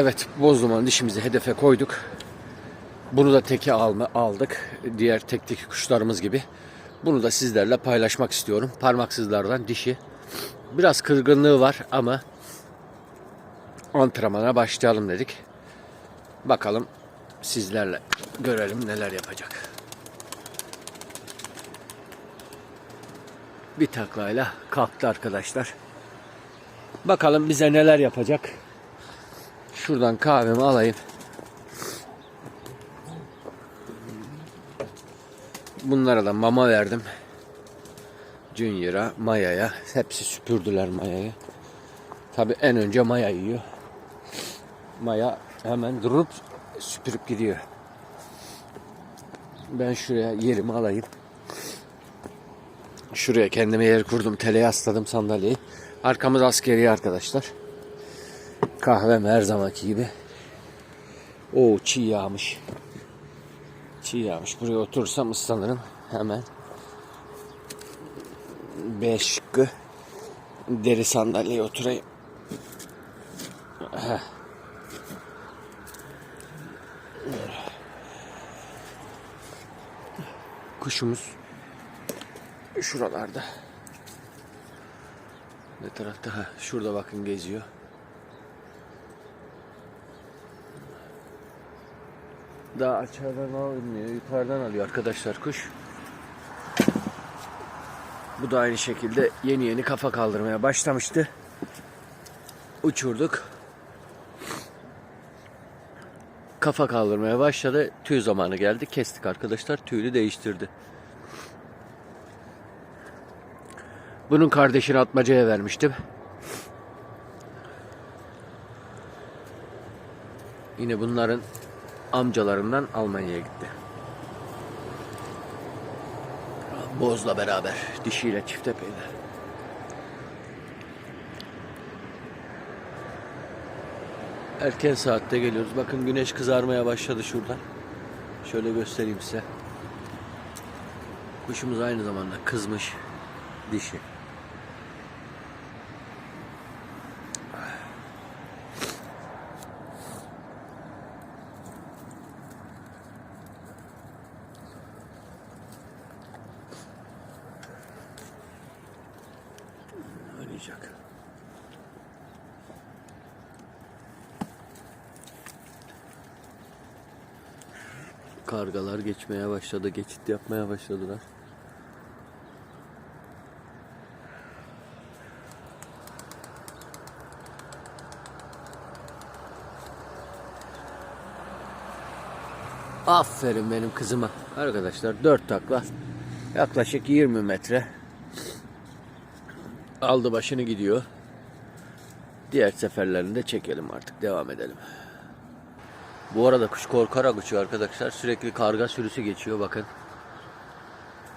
Evet bozduman dişimizi hedefe koyduk. Bunu da teke alma, aldık. Diğer tekteki kuşlarımız gibi. Bunu da sizlerle paylaşmak istiyorum. Parmaksızlardan dişi. Biraz kırgınlığı var ama antrenmana başlayalım dedik. Bakalım sizlerle görelim neler yapacak. Bir taklayla kalktı arkadaşlar. Bakalım bize neler yapacak. Şuradan kahvemi alayım. Bunlara da mama verdim. Junior'a, Maya'ya. Hepsi süpürdüler Maya'yı. Tabi en önce Maya yiyor. Maya hemen durup süpürüp gidiyor. Ben şuraya yerimi alayım. Şuraya kendime yer kurdum. Teleye asladım sandalyeyi. Arkamız askeri arkadaşlar. Kahvem her zamanki gibi. O çiğ yağmış. Çiğ yağmış. Buraya oturursam ıslanırım. Hemen. B şıkkı. Deri sandalyeye oturayım. Heh. Kuşumuz şuralarda. Ne tarafta? Ha, şurada bakın geziyor. Daha aşağıdan almıyor, yukarıdan alıyor arkadaşlar kuş. Bu da aynı şekilde yeni yeni kafa kaldırmaya başlamıştı. Uçurduk. Kafa kaldırmaya başladı. Tüy zamanı geldi. Kestik arkadaşlar. Tüyünü değiştirdi. Bunun kardeşini atmacaya vermiştim. Yine bunların amcalarından Almanya'ya gitti. Boz'la beraber dişiyle çiftepeyle. Erken saatte geliyoruz. Bakın güneş kızarmaya başladı şurada. Şöyle göstereyim size. Kuşumuz aynı zamanda kızmış dişi. Oynayacak. Kargalar geçmeye başladı, geçit yapmaya başladılar. Aferin benim kızıma. Arkadaşlar 4 takla yaklaşık 20 metre aldı başını gidiyor. Diğer seferlerinde çekelim artık. Devam edelim. Bu arada kuş korkarak uçuyor arkadaşlar. Sürekli karga sürüsü geçiyor bakın.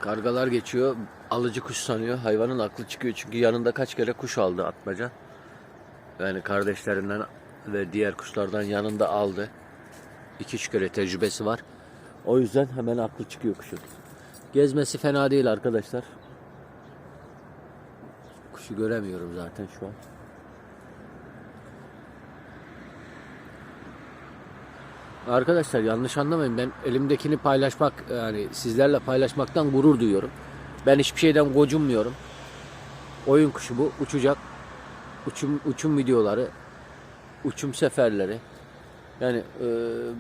Kargalar geçiyor. Alıcı kuş sanıyor. Hayvanın aklı çıkıyor. Çünkü yanında kaç kere kuş aldı atmaca. Yani kardeşlerinden ve diğer kuşlardan yanında aldı. 2-3 kere tecrübesi var. O yüzden hemen aklı çıkıyor kuşun. Gezmesi fena değil arkadaşlar. Kuşu göremiyorum zaten şu an. Arkadaşlar yanlış anlamayın ben elimdekini paylaşmak yani sizlerle paylaşmaktan gurur duyuyorum. Ben hiçbir şeyden gocunmuyorum. Oyun kuşu bu uçacak. Uçum uçum videoları, uçum seferleri. Yani e,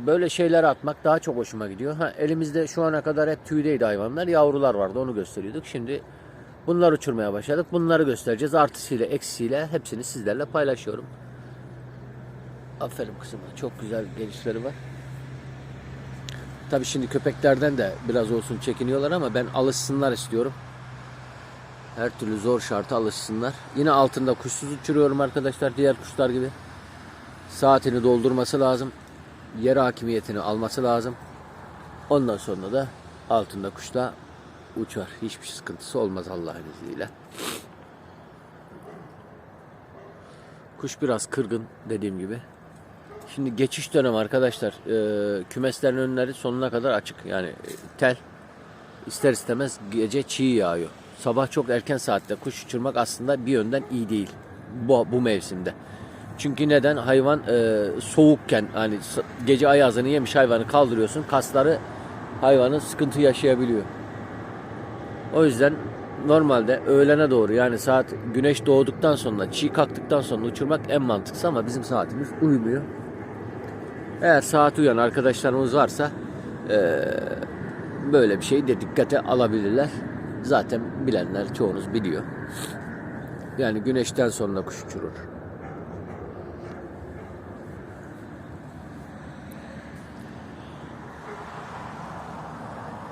böyle şeyler atmak daha çok hoşuma gidiyor. Ha elimizde şu ana kadar hep tüydeydi hayvanlar. Yavrular vardı onu gösteriyorduk. Şimdi bunlar uçurmaya başladık. Bunları göstereceğiz. Artısıyla eksisiyle hepsini sizlerle paylaşıyorum. Aferin kızıma. Çok güzel gelişleri var. Tabii şimdi köpeklerden de biraz olsun çekiniyorlar ama ben alışsınlar istiyorum. Her türlü zor şarta alışsınlar. Yine altında kuşsuz uçuruyorum arkadaşlar diğer kuşlar gibi. Saatini doldurması lazım. Yer hakimiyetini alması lazım. Ondan sonra da altında kuşla uçar. Hiçbir sıkıntısı olmaz Allah'ın izniyle. Kuş biraz kırgın dediğim gibi. Şimdi geçiş dönemi arkadaşlar. E, kümeslerin önleri sonuna kadar açık. Yani e, tel ister istemez gece çiğ yağıyor. Sabah çok erken saatte kuş uçurmak aslında bir yönden iyi değil. Bu, bu mevsimde. Çünkü neden? Hayvan e, soğukken hani gece ayazını yemiş hayvanı kaldırıyorsun. Kasları hayvanın sıkıntı yaşayabiliyor. O yüzden normalde öğlene doğru yani saat güneş doğduktan sonra çiğ kalktıktan sonra uçurmak en mantıklısı ama bizim saatimiz uymuyor. Eğer saat uyan arkadaşlarımız varsa eee, böyle bir şeyi de dikkate alabilirler. Zaten bilenler çoğunuz biliyor. Yani güneşten sonra kuş uçurur.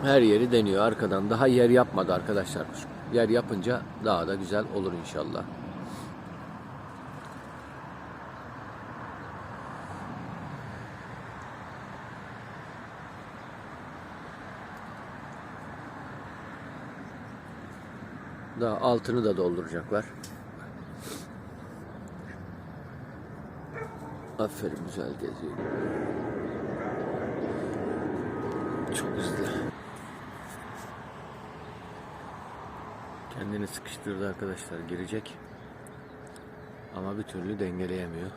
Her yeri deniyor arkadan. Daha yer yapmadı arkadaşlar kuş. Yer yapınca daha da güzel olur inşallah. Daha altını da dolduracaklar. Aferin güzel geziyor. Çok hızlı. Kendini sıkıştırdı arkadaşlar girecek. Ama bir türlü dengeleyemiyor.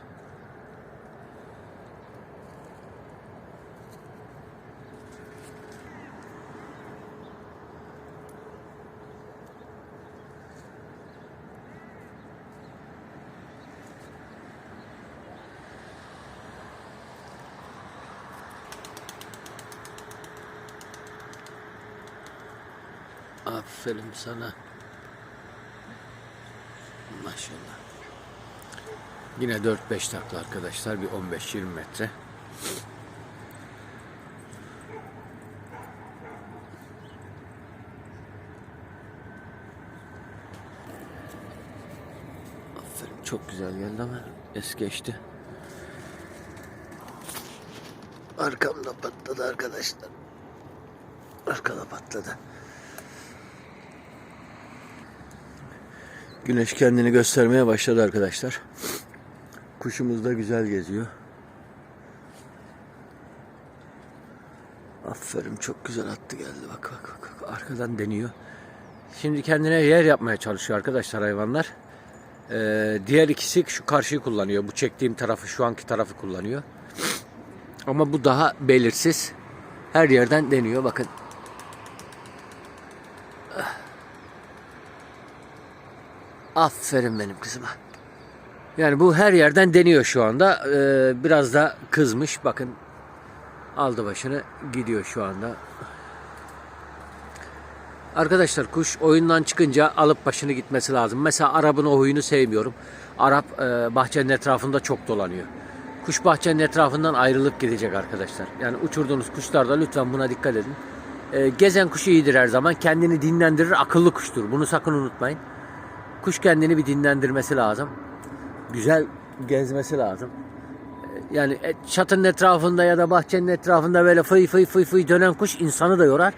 Aferin sana. Maşallah. Yine 4-5 takla arkadaşlar. Bir 15-20 metre. Aferin. Çok güzel geldi ama es geçti. Arkamda patladı arkadaşlar. Arkada patladı. Güneş kendini göstermeye başladı arkadaşlar. Kuşumuz da güzel geziyor. Aferin çok güzel attı geldi. Bak bak bak, bak. arkadan deniyor. Şimdi kendine yer yapmaya çalışıyor arkadaşlar hayvanlar. Ee, diğer ikisi şu karşıyı kullanıyor. Bu çektiğim tarafı şu anki tarafı kullanıyor. Ama bu daha belirsiz. Her yerden deniyor bakın. Aferin benim kızıma. Yani bu her yerden deniyor şu anda. Ee, biraz da kızmış. Bakın aldı başını gidiyor şu anda. Arkadaşlar kuş oyundan çıkınca alıp başını gitmesi lazım. Mesela Arap'ın o huyunu sevmiyorum. Arap e, bahçenin etrafında çok dolanıyor. Kuş bahçenin etrafından ayrılıp gidecek arkadaşlar. Yani uçurduğunuz kuşlarda lütfen buna dikkat edin. E, gezen kuş iyidir her zaman. Kendini dinlendirir. Akıllı kuştur. Bunu sakın unutmayın. Kuş kendini bir dinlendirmesi lazım. Güzel gezmesi lazım. E, Yani e, çatının etrafında ya da bahçenin etrafında böyle fıy fıy fıy fıy dönen kuş insanı da yorar.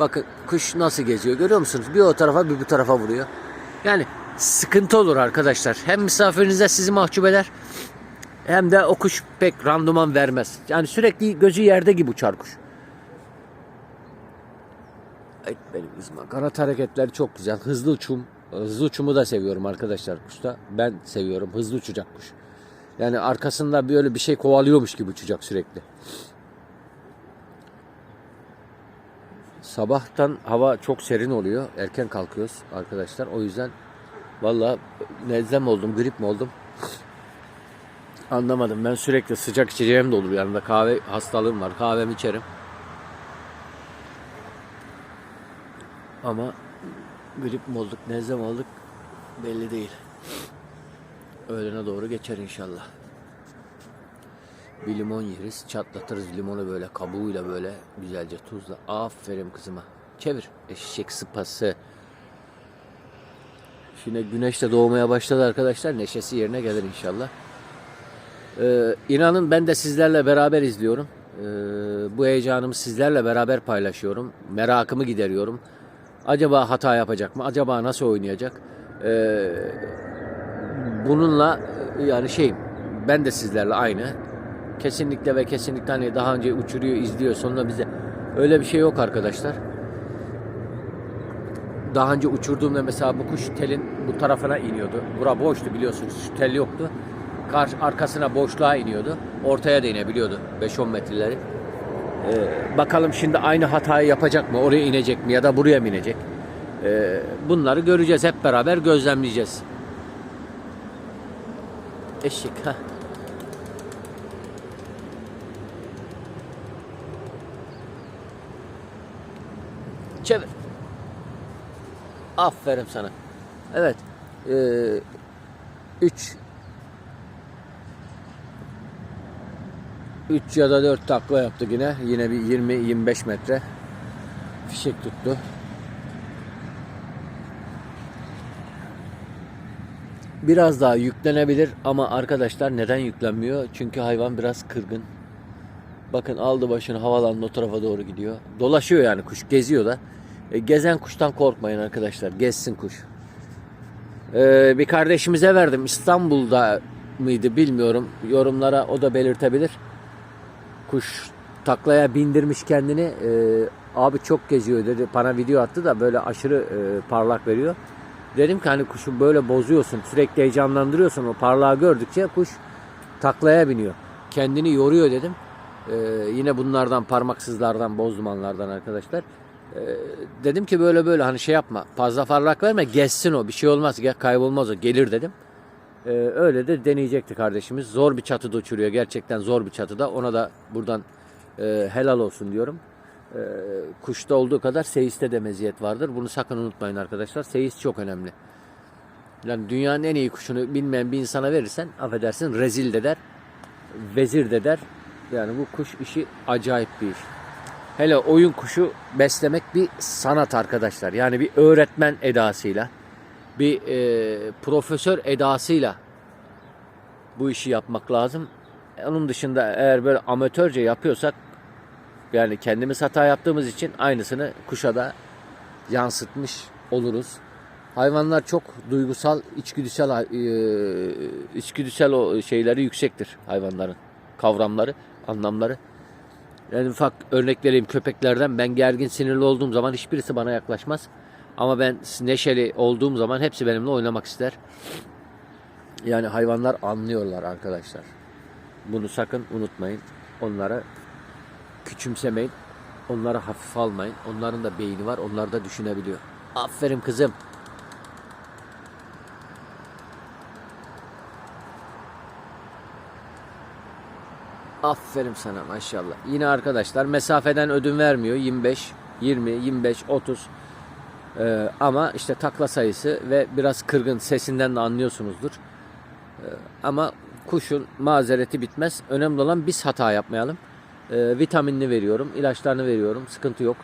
Bakın kuş nasıl geziyor görüyor musunuz? Bir o tarafa bir bu tarafa vuruyor. Yani sıkıntı olur arkadaşlar. Hem misafirinize sizi mahcup eder hem de o kuş pek randıman vermez. Yani sürekli gözü yerde gibi uçar kuş. Ay benim kızıma. Kanat hareketleri çok güzel. Hızlı uçum. Hızlı uçumu da seviyorum arkadaşlar kuşta. Ben seviyorum. Hızlı uçacak kuş. Yani arkasında böyle bir şey kovalıyormuş gibi uçacak sürekli. Sabahtan hava çok serin oluyor. Erken kalkıyoruz arkadaşlar. O yüzden valla nezlem oldum, grip mi oldum? Anlamadım. Ben sürekli sıcak içeceğim de olur. Yanında kahve hastalığım var. Kahvemi içerim. Ama grip mi olduk, nezle mi olduk belli değil. Öğlene doğru geçer inşallah. Bir limon yeriz, çatlatırız limonu böyle kabuğuyla böyle güzelce tuzla. Aferin kızıma. Çevir. Eşek sıpası. Şimdi güneş de doğmaya başladı arkadaşlar. Neşesi yerine gelir inşallah. Ee, inanın ben de sizlerle beraber izliyorum. Ee, bu heyecanımı sizlerle beraber paylaşıyorum. Merakımı gideriyorum. Acaba hata yapacak mı? Acaba nasıl oynayacak? Ee, bununla yani şey ben de sizlerle aynı. Kesinlikle ve kesinlikle hani daha önce uçuruyor, izliyor sonra bize öyle bir şey yok arkadaşlar. Daha önce uçurduğumda mesela bu kuş telin bu tarafına iniyordu. Bura boştu biliyorsunuz. Şu tel yoktu. karşı arkasına boşluğa iniyordu. Ortaya da inebiliyordu 5-10 metreleri. Ee, bakalım şimdi aynı hatayı yapacak mı? Oraya inecek mi ya da buraya mı inecek? Ee, bunları göreceğiz hep beraber gözlemleyeceğiz. Eşek ha. Çevir. Aferin sana. Evet. 3 3 ya da 4 takla yaptı yine. Yine bir 20-25 metre. Fişek tuttu. Biraz daha yüklenebilir ama arkadaşlar neden yüklenmiyor? Çünkü hayvan biraz kırgın. Bakın aldı başını havalandı o tarafa doğru gidiyor. Dolaşıyor yani kuş geziyor da. E, gezen kuştan korkmayın arkadaşlar. Gezsin kuş. E, bir kardeşimize verdim. İstanbul'da mıydı bilmiyorum. Yorumlara o da belirtebilir. Kuş taklaya bindirmiş kendini. E, abi çok geziyor dedi. Bana video attı da böyle aşırı e, parlak veriyor. Dedim ki hani kuşu böyle bozuyorsun. Sürekli heyecanlandırıyorsun. O parlağı gördükçe kuş taklaya biniyor. Kendini yoruyor dedim. Ee, yine bunlardan parmaksızlardan boz dumanlardan arkadaşlar. Ee, dedim ki böyle böyle hani şey yapma. Fazla parlak verme. Gezsin o. Bir şey olmaz. Kaybolmaz o. Gelir dedim. Ee, öyle de deneyecekti kardeşimiz. Zor bir çatıda uçuruyor. Gerçekten zor bir çatıda. Ona da buradan e, helal olsun diyorum. Ee, kuşta olduğu kadar seyiste de meziyet vardır. Bunu sakın unutmayın arkadaşlar. Seyis çok önemli. Yani dünyanın en iyi kuşunu bilmeyen bir insana verirsen affedersin rezil de der. Vezir de der. Yani bu kuş işi acayip bir iş. Hele oyun kuşu beslemek bir sanat arkadaşlar. Yani bir öğretmen edasıyla, bir e, profesör edasıyla bu işi yapmak lazım. Onun dışında eğer böyle amatörce yapıyorsak yani kendimiz hata yaptığımız için aynısını kuşa da yansıtmış oluruz. Hayvanlar çok duygusal, içgüdüsel e, içgüdüsel o şeyleri yüksektir hayvanların. Kavramları, anlamları. Yani ufak örnek vereyim köpeklerden ben gergin sinirli olduğum zaman hiçbirisi bana yaklaşmaz. Ama ben neşeli olduğum zaman hepsi benimle oynamak ister. Yani hayvanlar anlıyorlar arkadaşlar. Bunu sakın unutmayın. Onlara küçümsemeyin. Onları hafife almayın. Onların da beyni var. Onlar da düşünebiliyor. Aferin kızım. Aferin sana maşallah. Yine arkadaşlar mesafeden ödün vermiyor. 25, 20, 25, 30. Ee, ama işte takla sayısı ve biraz kırgın sesinden de anlıyorsunuzdur. Ee, ama kuşun mazereti bitmez. Önemli olan biz hata yapmayalım. Ee, vitaminini veriyorum, ilaçlarını veriyorum. Sıkıntı yok.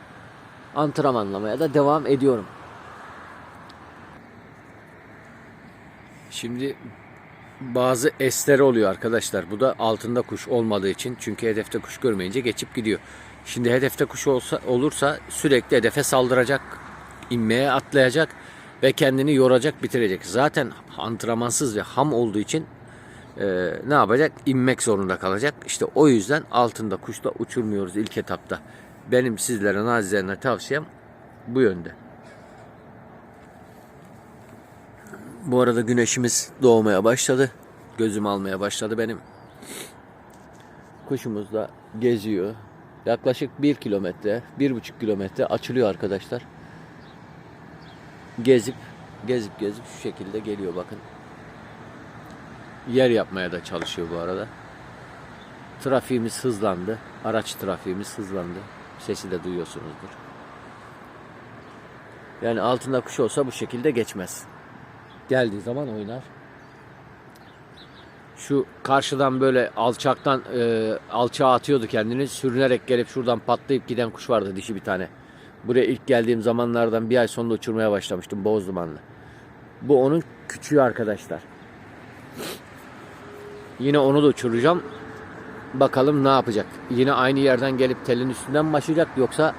Antrenmanlamaya da devam ediyorum. Şimdi bazı esleri oluyor arkadaşlar. Bu da altında kuş olmadığı için. Çünkü hedefte kuş görmeyince geçip gidiyor. Şimdi hedefte kuş olsa, olursa sürekli hedefe saldıracak, inmeye atlayacak ve kendini yoracak, bitirecek. Zaten antrenmansız ve ham olduğu için e, ne yapacak? İnmek zorunda kalacak. İşte o yüzden altında kuşla uçurmuyoruz ilk etapta. Benim sizlere nacizane tavsiyem bu yönde. Bu arada güneşimiz doğmaya başladı. Gözüm almaya başladı benim. Kuşumuz da geziyor. Yaklaşık 1 kilometre, 1,5 kilometre açılıyor arkadaşlar. Gezip, gezip gezip şu şekilde geliyor bakın. Yer yapmaya da çalışıyor bu arada. Trafiğimiz hızlandı. Araç trafiğimiz hızlandı. Sesi de duyuyorsunuzdur. Yani altında kuş olsa bu şekilde geçmez geldiği zaman oynar. Şu karşıdan böyle alçaktan e, alçağa atıyordu kendini. Sürünerek gelip şuradan patlayıp giden kuş vardı dişi bir tane. Buraya ilk geldiğim zamanlardan bir ay sonra uçurmaya başlamıştım boz dumanlı. Bu onun küçüğü arkadaşlar. Yine onu da uçuracağım. Bakalım ne yapacak. Yine aynı yerden gelip telin üstünden başlayacak yoksa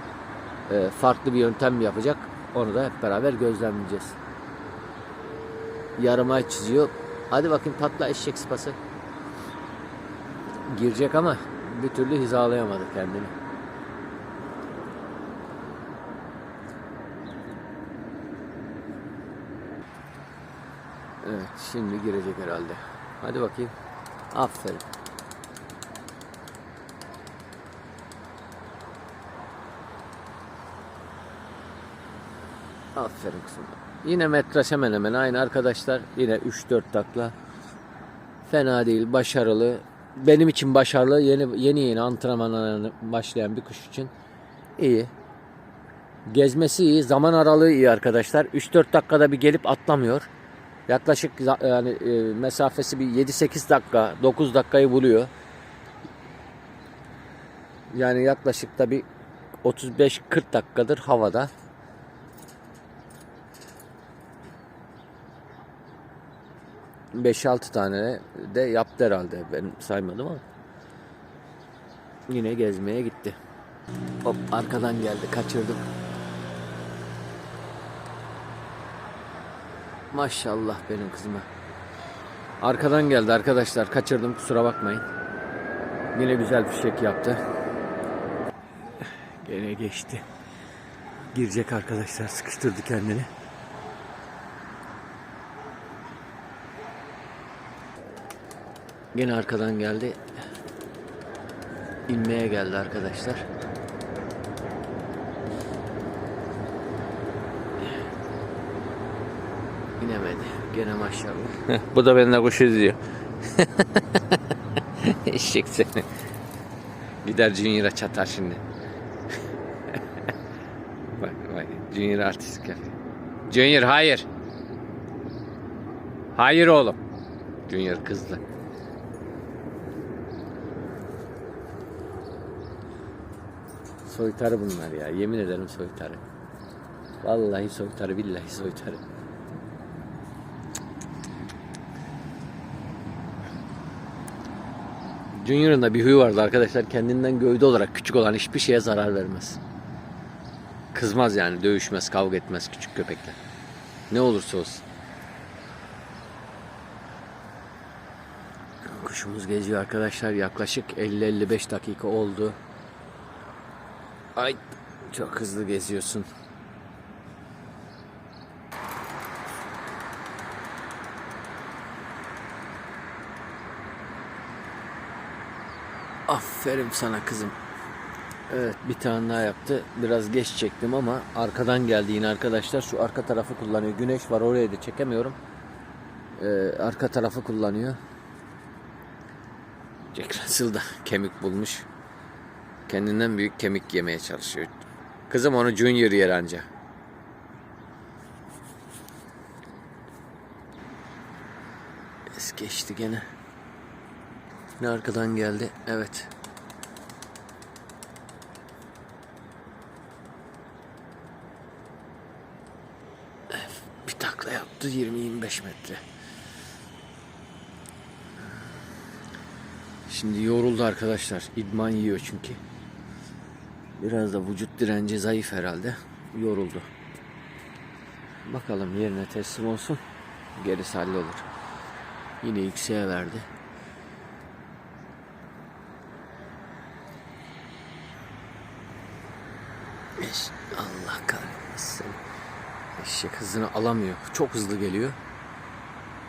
e, farklı bir yöntem mi yapacak? Onu da hep beraber gözlemleyeceğiz yarım ay çiziyor. Hadi bakayım patla eşek sıpası. Girecek ama bir türlü hizalayamadı kendini. Evet şimdi girecek herhalde. Hadi bakayım. Aferin. Aferin kızım. Yine metraş hemen hemen aynı arkadaşlar. Yine 3-4 takla. Fena değil, başarılı. Benim için başarılı. Yeni yeni yeni antrenmanlarına başlayan bir kuş için iyi. Gezmesi iyi, zaman aralığı iyi arkadaşlar. 3-4 dakikada bir gelip atlamıyor. Yaklaşık yani e, mesafesi bir 7-8 dakika, 9 dakikayı buluyor. Yani yaklaşık da bir 35-40 dakikadır havada. Beş altı tane de yaptı herhalde. Ben saymadım ama. Yine gezmeye gitti. Hop arkadan geldi kaçırdım. Maşallah benim kızıma. Arkadan geldi arkadaşlar. Kaçırdım kusura bakmayın. Yine güzel fişek yaptı. Gene geçti. Girecek arkadaşlar. Sıkıştırdı kendini. Gene arkadan geldi. İnmeye geldi arkadaşlar. İnemedi. Gene maşallah. Bu da benimle kuş izliyor. Eşek seni. Gider Junior'a çatar şimdi. bak bak Junior artist yapıyor. Junior hayır. Hayır oğlum. Junior kızdı. Soytarı bunlar ya. Yemin ederim soytarı. Vallahi soytarı billahi soytarı. Junior'ın da bir huyu vardı arkadaşlar. Kendinden gövde olarak küçük olan hiçbir şeye zarar vermez. Kızmaz yani. Dövüşmez, kavga etmez küçük köpekler. Ne olursa olsun. Kuşumuz geziyor arkadaşlar. Yaklaşık 50-55 dakika oldu. Ay çok hızlı geziyorsun. Aferin sana kızım. Evet bir tane daha yaptı. Biraz geç çektim ama arkadan geldi yine arkadaşlar. Şu arka tarafı kullanıyor. Güneş var oraya da çekemiyorum. Ee, arka tarafı kullanıyor. Jack Russell da kemik bulmuş. Kendinden büyük kemik yemeye çalışıyor. Kızım onu Junior yer anca. Es geçti gene. Yine arkadan geldi. Evet. Bir takla yaptı 20-25 metre. Şimdi yoruldu arkadaşlar. İdman yiyor çünkü. Biraz da vücut direnci zayıf herhalde. Yoruldu. Bakalım yerine teslim olsun. Gerisi hallolur. Yine yükseğe verdi. Hızını alamıyor. Çok hızlı geliyor.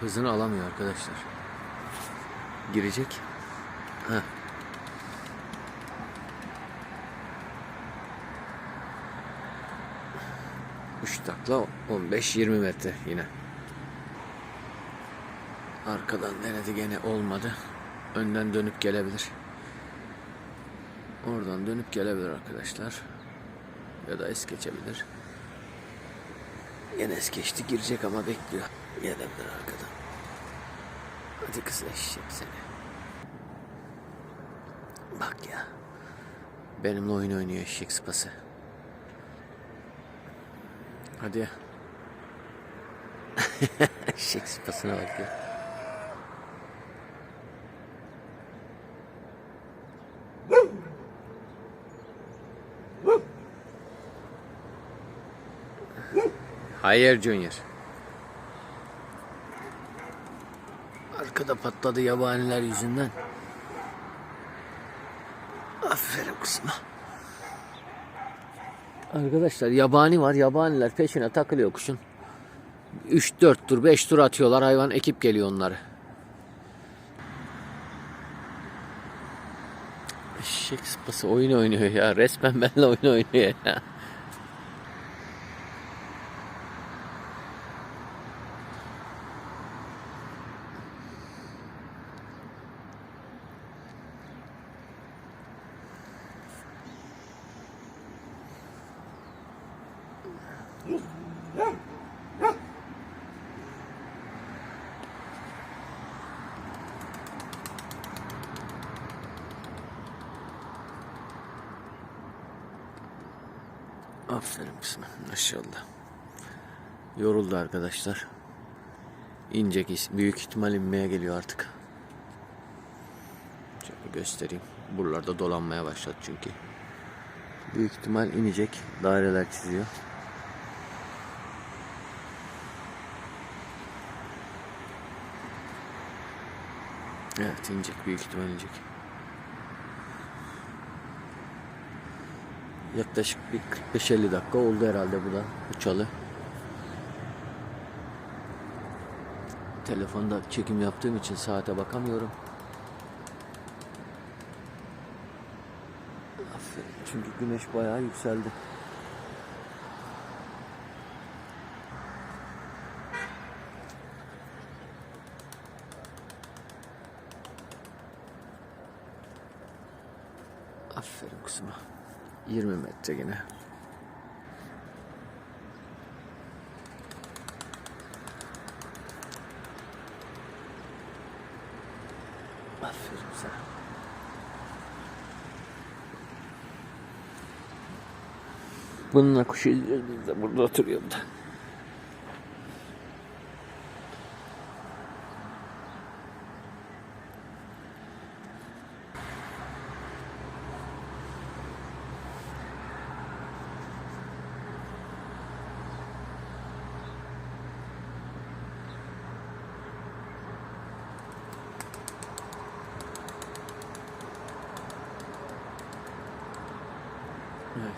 Hızını alamıyor arkadaşlar. Girecek. Heh. Üç takla 15-20 metre yine. Arkadan denedi gene olmadı. Önden dönüp gelebilir. Oradan dönüp gelebilir arkadaşlar. Ya da es geçebilir. Yine es geçti girecek ama bekliyor. Gelebilir arkadan. Hadi kız eşek seni. Bak ya. Benimle oyun oynuyor eşek sıpası. Hadi eşek sıpasına bak ya. Hayır Junior. Arkada patladı yabaniler yüzünden. Aferin kızıma. Arkadaşlar yabani var. Yabaniler peşine takılıyor kuşun. 3-4 tur 5 tur atıyorlar. Hayvan ekip geliyor onları. Eşek sıpası oyun oynuyor ya. Resmen benimle oyun oynuyor ya. Aferin kızım. Maşallah. Yoruldu arkadaşlar. İnecek. Büyük ihtimal inmeye geliyor artık. Şöyle göstereyim. Buralarda dolanmaya başladı çünkü. Büyük ihtimal inecek. Daireler çiziyor. Evet inecek. Büyük ihtimal inecek. Yaklaşık bir 45-50 dakika oldu herhalde bu da uçalı. Telefonda çekim yaptığım için saate bakamıyorum. Aferin. Çünkü güneş bayağı yükseldi. Aferin kızıma. 20 metre yine. Aferin sana. Bununla kuş izliyoruz de burada oturuyorum da.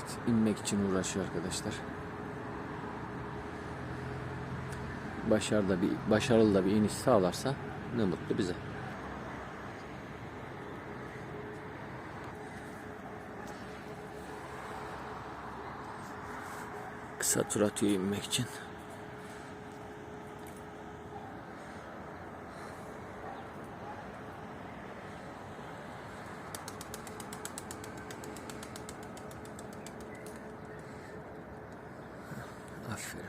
Evet, inmek için uğraşıyor arkadaşlar. Başarılı bir başarılı da bir iniş sağlarsa ne mutlu bize. Kısa tur atıyor inmek için. Aferin.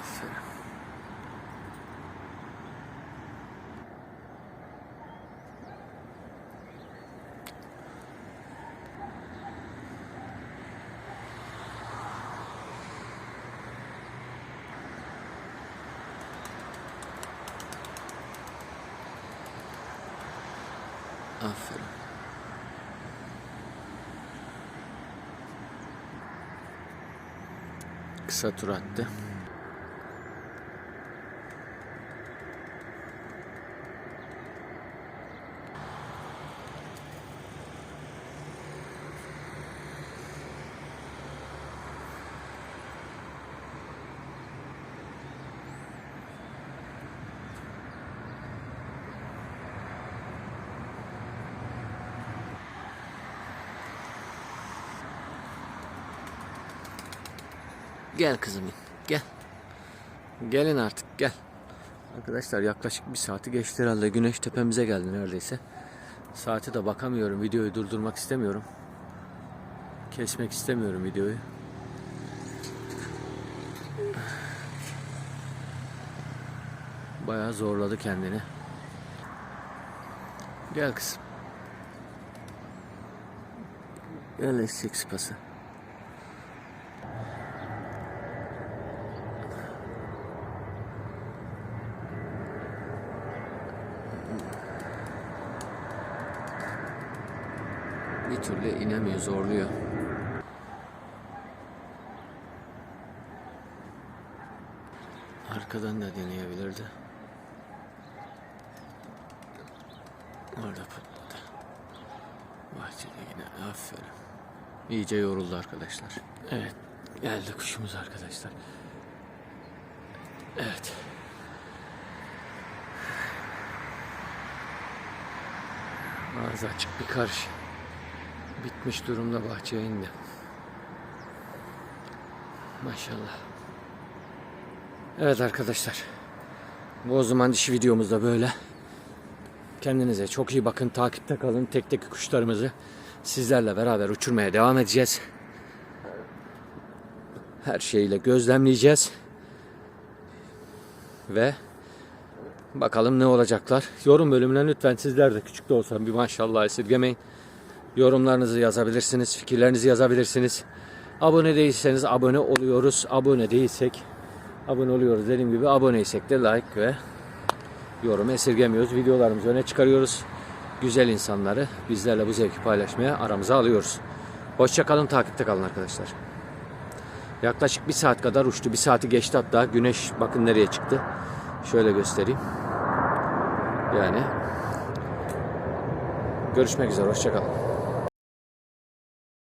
Aferin. Aferin. Kısa tur attı. Gel kızım gel. Gelin artık gel. Arkadaşlar yaklaşık bir saati geçti herhalde. Güneş tepemize geldi neredeyse. Saate de bakamıyorum. Videoyu durdurmak istemiyorum. Kesmek istemiyorum videoyu. Bayağı zorladı kendini. Gel kızım. Gel eşek sıpası. Bir türlü inemiyor, zorluyor. Arkadan da deneyebilirdi. Orada patladı. Bahçede yine aferin. İyice yoruldu arkadaşlar. Evet. Geldi kuşumuz arkadaşlar. Evet. Ağzı açık bir karış. Bitmiş durumda bahçeye indi. Maşallah. Evet arkadaşlar. Bu o zaman dişi videomuz da böyle. Kendinize çok iyi bakın. Takipte kalın. Tek tek kuşlarımızı sizlerle beraber uçurmaya devam edeceğiz. Her şeyle gözlemleyeceğiz. Ve bakalım ne olacaklar. Yorum bölümüne lütfen sizler de küçük de olsa bir maşallah esirgemeyin. Yorumlarınızı yazabilirsiniz. Fikirlerinizi yazabilirsiniz. Abone değilseniz abone oluyoruz. Abone değilsek abone oluyoruz. Dediğim gibi aboneysek de like ve yorum esirgemiyoruz. Videolarımızı öne çıkarıyoruz. Güzel insanları bizlerle bu zevki paylaşmaya aramıza alıyoruz. Hoşçakalın, takipte kalın arkadaşlar. Yaklaşık bir saat kadar uçtu. Bir saati geçti hatta. Güneş bakın nereye çıktı. Şöyle göstereyim. Yani görüşmek üzere. Hoşçakalın.